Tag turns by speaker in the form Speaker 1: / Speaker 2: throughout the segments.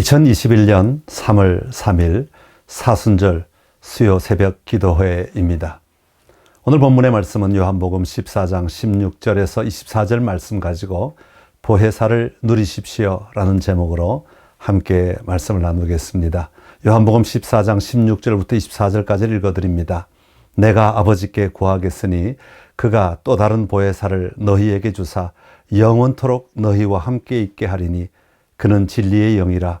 Speaker 1: 2021년 3월 3일 사순절 수요 새벽 기도회입니다. 오늘 본문의 말씀은 요한복음 14장 16절에서 24절 말씀 가지고 보혜사를 누리십시오 라는 제목으로 함께 말씀을 나누겠습니다. 요한복음 14장 16절부터 24절까지 읽어드립니다. 내가 아버지께 구하겠으니 그가 또 다른 보혜사를 너희에게 주사 영원토록 너희와 함께 있게 하리니 그는 진리의 영이라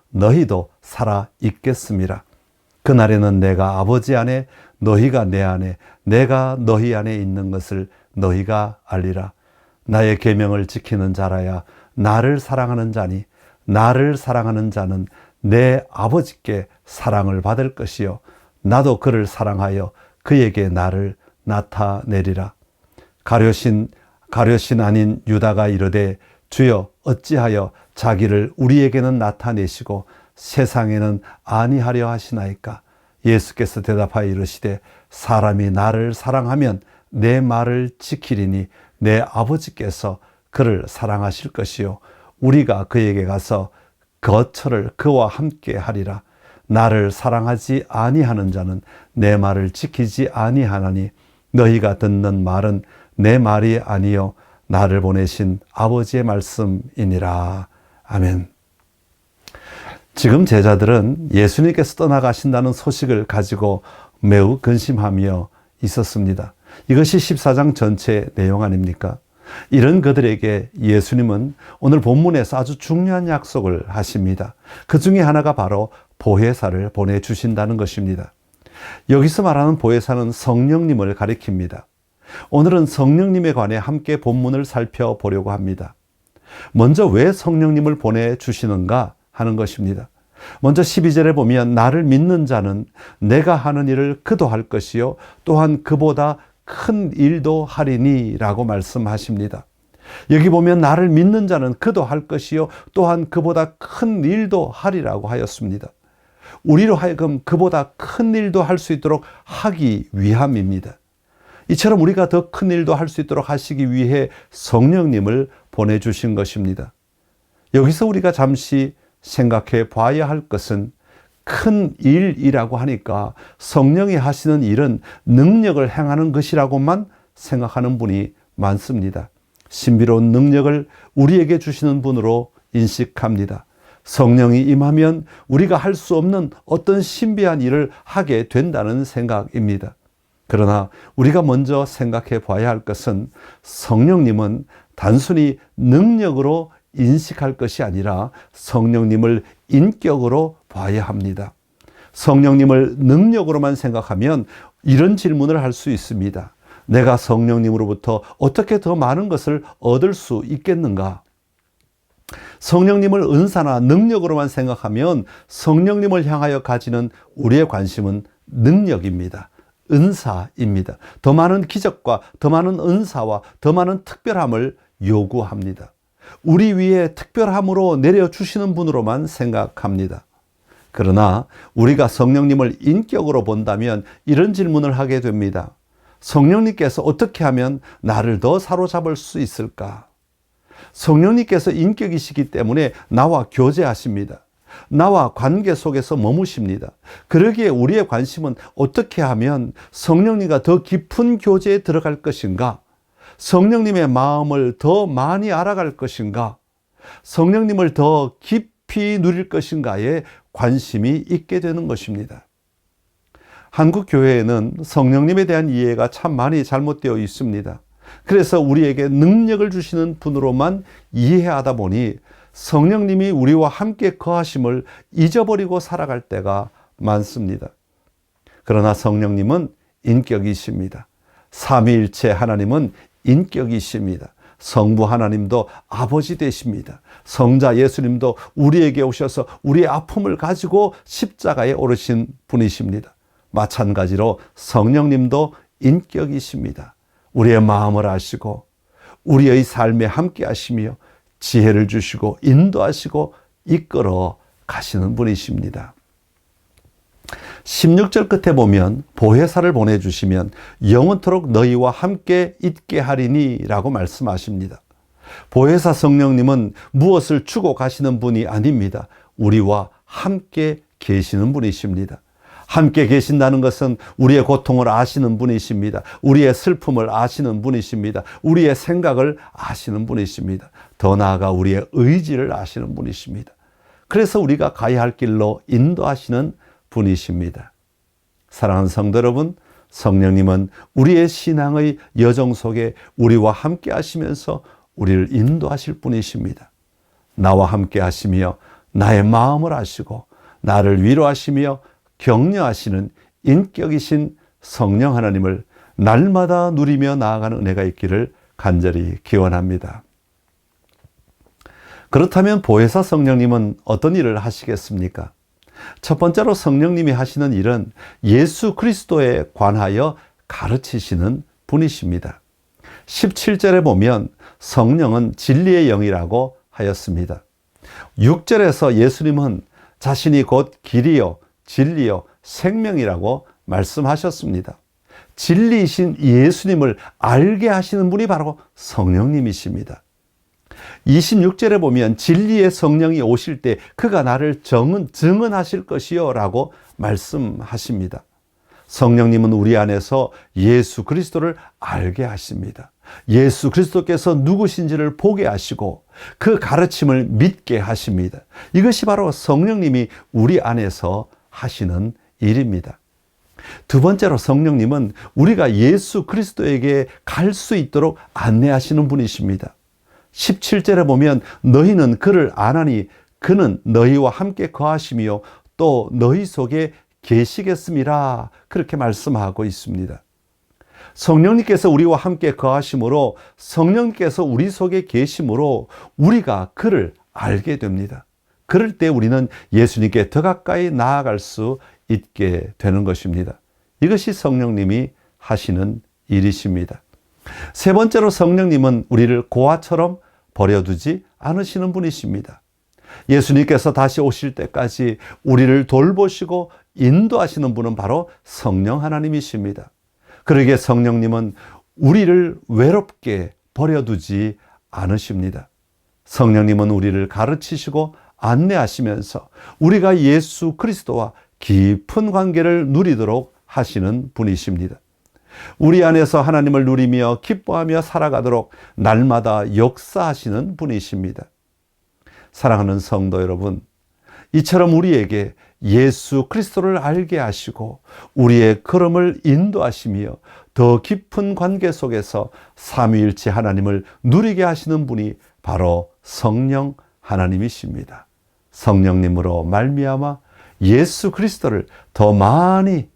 Speaker 1: 너희도 살아 있겠습니다. 그날에는 내가 아버지 안에 너희가 내 안에 내가 너희 안에 있는 것을 너희가 알리라. 나의 계명을 지키는 자라야 나를 사랑하는 자니 나를 사랑하는 자는 내 아버지께 사랑을 받을 것이요 나도 그를 사랑하여 그에게 나를 나타내리라. 가려신 가려신 아닌 유다가 이르되 주여 어찌하여 자기를 우리에게는 나타내시고 세상에는 아니하려 하시나이까? 예수께서 대답하여 이르시되 사람이 나를 사랑하면 내 말을 지키리니 내 아버지께서 그를 사랑하실 것이요. 우리가 그에게 가서 거처를 그와 함께 하리라. 나를 사랑하지 아니하는 자는 내 말을 지키지 아니하나니 너희가 듣는 말은 내 말이 아니요 나를 보내신 아버지의 말씀이니라. 아멘. 지금 제자들은 예수님께서 떠나가신다는 소식을 가지고 매우 근심하며 있었습니다. 이것이 14장 전체 내용 아닙니까? 이런 그들에게 예수님은 오늘 본문에서 아주 중요한 약속을 하십니다. 그 중에 하나가 바로 보혜사를 보내주신다는 것입니다. 여기서 말하는 보혜사는 성령님을 가리킵니다. 오늘은 성령님에 관해 함께 본문을 살펴보려고 합니다. 먼저 왜 성령님을 보내주시는가 하는 것입니다. 먼저 12절에 보면 나를 믿는 자는 내가 하는 일을 그도 할 것이요 또한 그보다 큰 일도 하리니 라고 말씀하십니다. 여기 보면 나를 믿는 자는 그도 할 것이요 또한 그보다 큰 일도 하리라고 하였습니다. 우리로 하여금 그보다 큰 일도 할 수 있도록 하기 위함입니다. 이처럼 우리가 더 큰 일도 할 수 있도록 하시기 위해 성령님을 보내주신 것입니다. 여기서 우리가 잠시 생각해 봐야 할 것은 큰 일이라고 하니까 성령이 하시는 일은 능력을 행하는 것이라고만 생각하는 분이 많습니다. 신비로운 능력을 우리에게 주시는 분으로 인식합니다. 성령이 임하면 우리가 할 수 없는 어떤 신비한 일을 하게 된다는 생각입니다. 그러나 우리가 먼저 생각해 봐야 할 것은 성령님은 단순히 능력으로 인식할 것이 아니라 성령님을 인격으로 봐야 합니다. 성령님을 능력으로만 생각하면 이런 질문을 할 수 있습니다. 내가 성령님으로부터 어떻게 더 많은 것을 얻을 수 있겠는가? 성령님을 은사나 능력으로만 생각하면 성령님을 향하여 가지는 우리의 관심은 능력입니다. 은사입니다. 더 많은 기적과 더 많은 은사와 더 많은 특별함을 요구합니다. 우리 위에 특별함으로 내려주시는 분으로만 생각합니다. 그러나 우리가 성령님을 인격으로 본다면 이런 질문을 하게 됩니다. 성령님께서 어떻게 하면 나를 더 사로잡을 수 있을까? 성령님께서 인격이시기 때문에 나와 교제하십니다. 나와 관계 속에서 머무십니다. 그러기에 우리의 관심은 어떻게 하면 성령님과 더 깊은 교제에 들어갈 것인가? 성령님의 마음을 더 많이 알아갈 것인가? 성령님을 더 깊이 누릴 것인가에 관심이 있게 되는 것입니다. 한국 교회에는 성령님에 대한 이해가 참 많이 잘못되어 있습니다. 그래서 우리에게 능력을 주시는 분으로만 이해하다 보니 성령님이 우리와 함께 거하심을 잊어버리고 살아갈 때가 많습니다. 그러나 성령님은 인격이십니다. 삼위일체 하나님은 인격이십니다. 성부 하나님도 아버지 되십니다. 성자 예수님도 우리에게 오셔서 우리의 아픔을 가지고 십자가에 오르신 분이십니다. 마찬가지로 성령님도 인격이십니다. 우리의 마음을 아시고 우리의 삶에 함께 하시며 지혜를 주시고 인도하시고 이끌어 가시는 분이십니다. 16절 끝에 보면 보혜사를 보내주시면 영원토록 너희와 함께 있게 하리니 라고 말씀하십니다. 보혜사 성령님은 무엇을 주고 가시는 분이 아닙니다. 우리와 함께 계시는 분이십니다. 함께 계신다는 것은 우리의 고통을 아시는 분이십니다. 우리의 슬픔을 아시는 분이십니다. 우리의 생각을 아시는 분이십니다. 더 나아가 우리의 의지를 아시는 분이십니다. 그래서 우리가 가야 할 길로 인도하시는 분이십니다. 사랑하는 성도 여러분, 성령님은 우리의 신앙의 여정 속에 우리와 함께 하시면서 우리를 인도하실 분이십니다. 나와 함께 하시며 나의 마음을 아시고 나를 위로하시며 격려하시는 인격이신 성령 하나님을 날마다 누리며 나아가는 은혜가 있기를 간절히 기원합니다. 그렇다면 보혜사 성령님은 어떤 일을 하시겠습니까? 첫 번째로 성령님이 하시는 일은 예수 그리스도에 관하여 가르치시는 분이십니다. 17절에 보면 성령은 진리의 영이라고 하였습니다. 6절에서 예수님은 자신이 곧 길이요, 진리요, 생명이라고 말씀하셨습니다. 진리이신 예수님을 알게 하시는 분이 바로 성령님이십니다. 26절에 보면 진리의 성령이 오실 때 그가 나를 정은, 증언하실 것이요 라고 말씀하십니다. 성령님은 우리 안에서 예수 그리스도를 알게 하십니다. 예수 그리스도께서 누구신지를 보게 하시고 그 가르침을 믿게 하십니다. 이것이 바로 성령님이 우리 안에서 하시는 일입니다. 두 번째로 성령님은 우리가 예수 그리스도에게 갈 수 있도록 안내하시는 분이십니다. 17절에 보면 너희는 그를 아나니 그는 너희와 함께 거하시며 또 너희 속에 계시겠음이라 그렇게 말씀하고 있습니다. 성령님께서 우리와 함께 거하심으로 성령께서 우리 속에 계심으로 우리가 그를 알게 됩니다. 그럴 때 우리는 예수님께 더 가까이 나아갈 수 있게 되는 것입니다. 이것이 성령님이 하시는 일이십니다. 세 번째로 성령님은 우리를 고아처럼 버려두지 않으시는 분이십니다. 예수님께서 다시 오실 때까지 우리를 돌보시고 인도하시는 분은 바로 성령 하나님이십니다. 그러기에 성령님은 우리를 외롭게 버려두지 않으십니다. 성령님은 우리를 가르치시고 안내하시면서 우리가 예수 그리스도와 깊은 관계를 누리도록 하시는 분이십니다. 우리 안에서 하나님을 누리며 기뻐하며 살아가도록 날마다 역사하시는 분이십니다. 사랑하는 성도 여러분, 이처럼 우리에게 예수 그리스도를 알게 하시고 우리의 걸음을 인도하시며 더 깊은 관계 속에서 삼위일체 하나님을 누리게 하시는 분이 바로 성령 하나님이십니다. 성령님으로 말미암아 예수 그리스도를 더 많이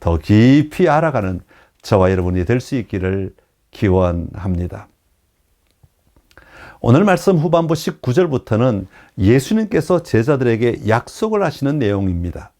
Speaker 1: 더 깊이 알아가는 저와 여러분이 될 수 있기를 기원합니다. 오늘 말씀 후반부 19절부터는 예수님께서 제자들에게 약속을 하시는 내용입니다.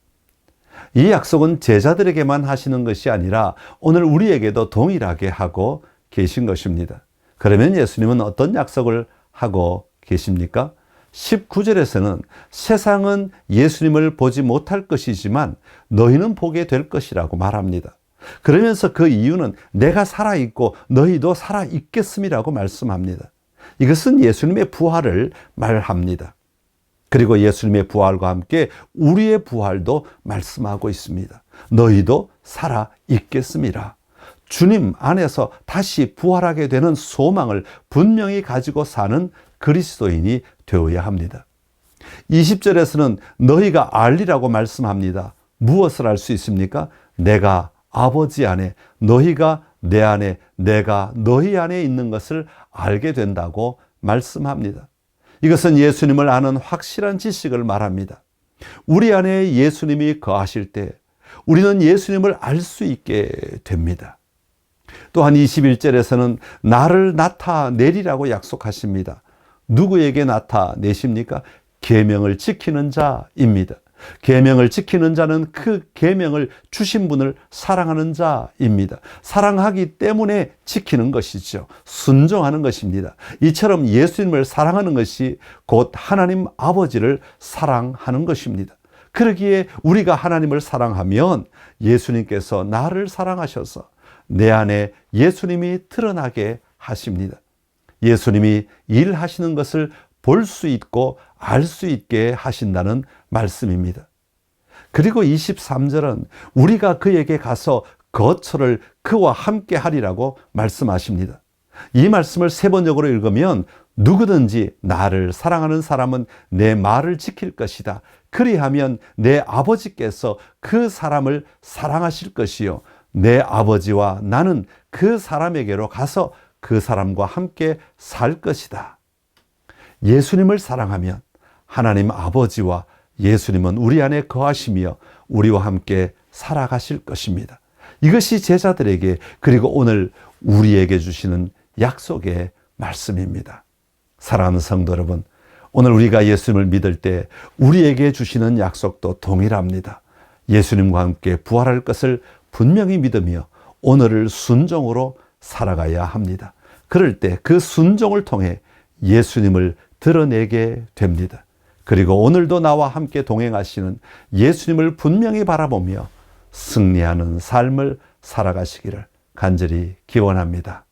Speaker 1: 이 약속은 제자들에게만 하시는 것이 아니라 오늘 우리에게도 동일하게 하고 계신 것입니다. 그러면 예수님은 어떤 약속을 하고 계십니까? 19절에서는 세상은 예수님을 보지 못할 것이지만 너희는 보게 될 것이라고 말합니다. 그러면서 그 이유는 내가 살아있고 너희도 살아있겠음이라고 말씀합니다. 이것은 예수님의 부활을 말합니다. 그리고 예수님의 부활과 함께 우리의 부활도 말씀하고 있습니다. 너희도 살아있겠습니다. 주님 안에서 다시 부활하게 되는 소망을 분명히 가지고 사는 그리스도인이 되어야 합니다. 20절에서는 너희가 알리라고 말씀합니다. 무엇을 알 수 있습니까? 내가 아버지 안에, 너희가 내 안에, 내가 너희 안에 있는 것을 알게 된다고 말씀합니다. 이것은 예수님을 아는 확실한 지식을 말합니다. 우리 안에 예수님이 거하실 때 우리는 예수님을 알 수 있게 됩니다. 또한 21절에서는 나를 나타내리라고 약속하십니다. 누구에게 나타내십니까? 계명을 지키는 자입니다. 계명을 지키는 자는 그 계명을 주신 분을 사랑하는 자입니다. 사랑하기 때문에 지키는 것이죠. 순종하는 것입니다. 이처럼 예수님을 사랑하는 것이 곧 하나님 아버지를 사랑하는 것입니다. 그러기에 우리가 하나님을 사랑하면 예수님께서 나를 사랑하셔서 내 안에 예수님이 드러나게 하십니다. 예수님이 일하시는 것을 볼 수 있고 알 수 있게 하신다는 말씀입니다. 그리고 23절은 우리가 그에게 가서 거처를 그와 함께 하리라고 말씀하십니다. 이 말씀을 세 번역으로 읽으면 누구든지 나를 사랑하는 사람은 내 말을 지킬 것이다. 그리하면 내 아버지께서 그 사람을 사랑하실 것이요. 내 아버지와 나는 그 사람에게로 가서 그 사람과 함께 살 것이다. 예수님을 사랑하면 하나님 아버지와 예수님은 우리 안에 거하시며 우리와 함께 살아가실 것입니다. 이것이 제자들에게 그리고 오늘 우리에게 주시는 약속의 말씀입니다. 사랑하는 성도 여러분, 오늘 우리가 예수님을 믿을 때 우리에게 주시는 약속도 동일합니다. 예수님과 함께 부활할 것을 분명히 믿으며 오늘을 순종으로 살아가야 합니다. 그럴 때 그 순종을 통해 예수님을 드러내게 됩니다. 그리고 오늘도 나와 함께 동행하시는 예수님을 분명히 바라보며 승리하는 삶을 살아가시기를 간절히 기원합니다.